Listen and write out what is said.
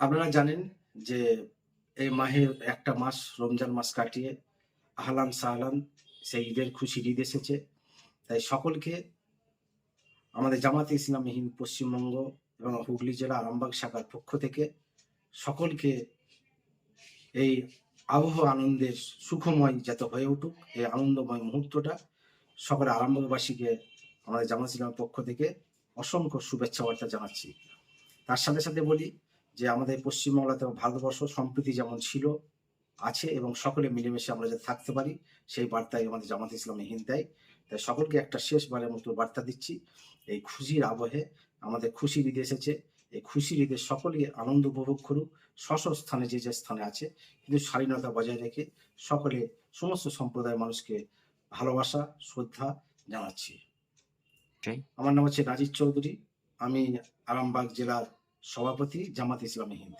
আপনারা জানেন যে এই মাহের একটা মাস, রমজান মাস কাটিয়ে আহলান সাহলান সেই ঈদের খুশির ঈদ এসেছে। তাই সকলকে আমাদের জামাতে ইসলামী হিন্দ পশ্চিমবঙ্গ এবং হুগলি জেলা আরামবাগ শাখার পক্ষ থেকে সকলকে এই আবহ আনন্দের সুখময় যাতে হয়ে উঠুক, এই আনন্দময় মুহূর্তটা সকল আরামবাগবাসীকে আমাদের জামাত ইসলামের পক্ষ থেকে অসংখ্য শুভেচ্ছা বার্তা জানাচ্ছি। তার সাথে সাথে বলি যে আমাদের পশ্চিমবাংলাতে ভারতবর্ষ সম্প্রীতি যেমন ছিল আছে এবং সকলে মিলেমিশে আমরা যাতে থাকতে পারি সেই বার্তায় আমাদের জামাত ইসলামী হিন্দ দেয় তাই সকলকে একটা শেষবারের মতো বার্তা দিচ্ছি এই খুশির আবহে আমাদের খুশির ঈদ এসেছে। এই খুশির ঈদে সকলেই আনন্দ উপভোগ করুক স্ব স্ব স্থানে যে যে স্থানে আছে কিন্তু স্বাধীনতা বজায় রেখে সকলে সমস্ত সম্প্রদায়ের মানুষকে ভালোবাসা শ্রদ্ধা জানাচ্ছি। আমার নাম হচ্ছে রাজীব চৌধুরী আমি আরামবাগ জেলার সভাপতি জামাত ইসলামী হিন্দ।